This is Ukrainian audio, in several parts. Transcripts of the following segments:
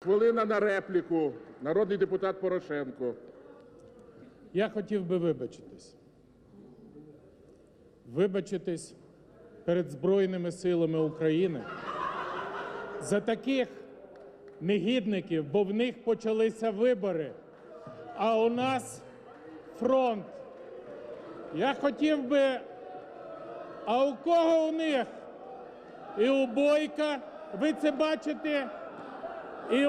Хвилина на репліку. Народний депутат Порошенко. Я хотів би вибачитись. Вибачитись перед Збройними силами України за таких негідників, бо в них почалися вибори, а у нас фронт. Я хотів би, а у кого у них? І у Бойка, ви це бачите, і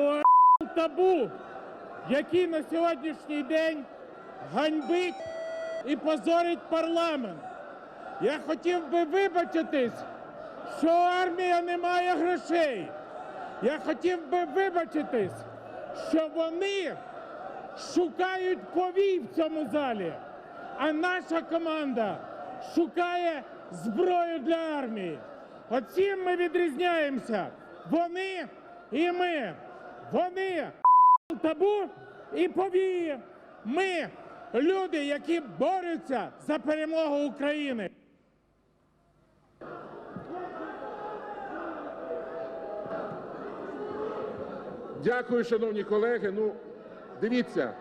табу, який на сьогоднішній день ганьбить і позорить парламент. Я хотів би вибачитись, що армія не має грошей. Я хотів би вибачитись, що вони шукають повій в цьому залі, а наша команда шукає зброю для армії. Оцім ми відрізняємося. Вони і ми. Вони табу і повії. Ми люди, які борються за перемогу України. Дякую, шановні колеги. Ну, дивіться.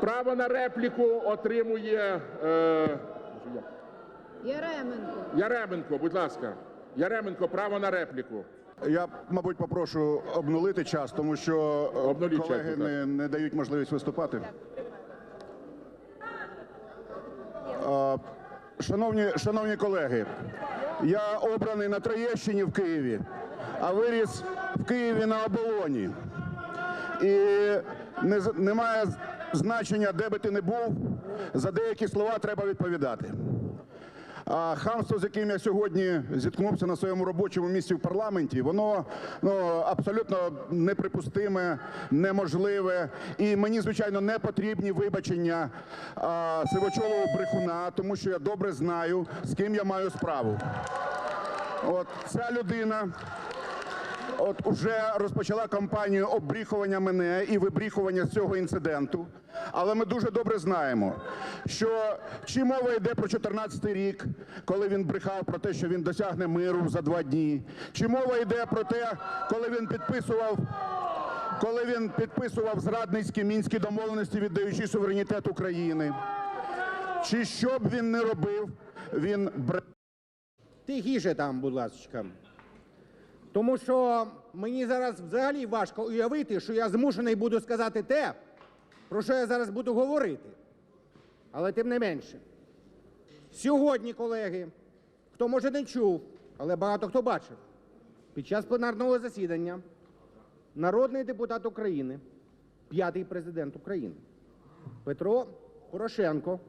Право на репліку отримує е, Яременко. Яременко, будь ласка. Яременко, право на репліку. Я, мабуть, попрошу обнулити час, тому що е, Обнуліть час, колеги будь ласка. не, не дають можливість виступати. Шановні, шановні колеги, я обраний на Троєщині в Києві, а виріс в Києві на оболоні. І не, з- немає значення, де би ти не був, за деякі слова треба відповідати. А хамство, з яким я сьогодні зіткнувся на своєму робочому місці в парламенті, воно ну, абсолютно неприпустиме, неможливе. І мені, звичайно, не потрібні вибачення а, сивочолого брехуна, тому що я добре знаю, з ким я маю справу. От ця людина. От уже розпочала кампанію обріхування мене і вибріхування з цього інциденту. Але ми дуже добре знаємо, що чи мова йде про 14 рік, коли він брехав про те, що він досягне миру за два дні, чи мова йде про те, коли він підписував. Коли він підписував зрадницькі мінські домовленості, віддаючи суверенітет України, чи що б він не робив, він бре. Тихіше там, будь ласка. Тому що мені зараз взагалі важко уявити, що я змушений буду сказати те, про що я зараз буду говорити. Але тим не менше. Сьогодні, колеги, хто може не чув, але багато хто бачив, під час пленарного засідання народний депутат України, п'ятий президент України Петро Порошенко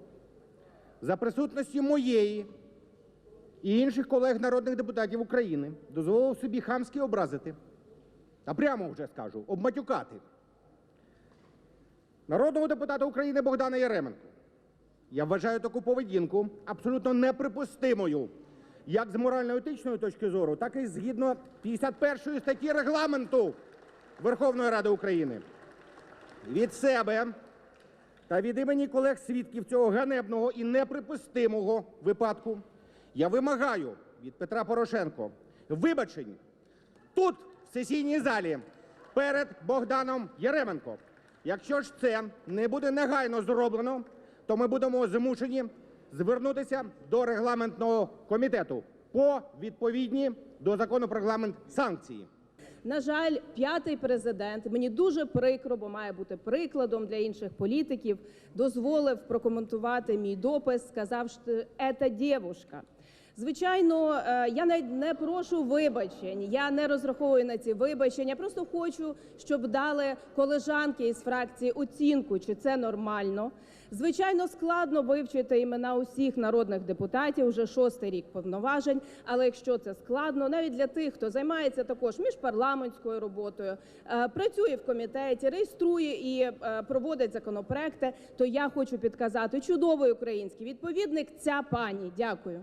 за присутності моєї і інших колег народних депутатів України дозволив собі хамськи образити, а прямо вже скажу, обматюкати народного депутата України Богдана Яременко. Я вважаю таку поведінку абсолютно неприпустимою, як з морально-етичної точки зору, так і згідно 51 статті регламенту Верховної Ради України. Від себе та від імені колег свідків цього ганебного і неприпустимого випадку я вимагаю від Петра Порошенко вибачень тут, в сесійній залі, перед Богданом Яременко. Якщо ж це не буде негайно зроблено, то ми будемо змушені звернутися до регламентного комітету по відповідні до закону про регламент санкції. На жаль, п'ятий президент мені дуже прикро, бо має бути прикладом для інших політиків. Дозволив прокоментувати мій допис, сказав, що це дівушка. Звичайно, е, я не прошу вибачень, я не розраховую на ці вибачення. Я просто хочу, щоб дали колежанки із фракції оцінку, чи це нормально. Звичайно, складно вивчити імена усіх народних депутатів уже шостий рік повноважень. Але якщо це складно, навіть для тих, хто займається також міжпарламентською роботою, е, працює в комітеті, реєструє і е, проводить законопроекти, то я хочу підказати чудовий український відповідник. Ця пані. Дякую.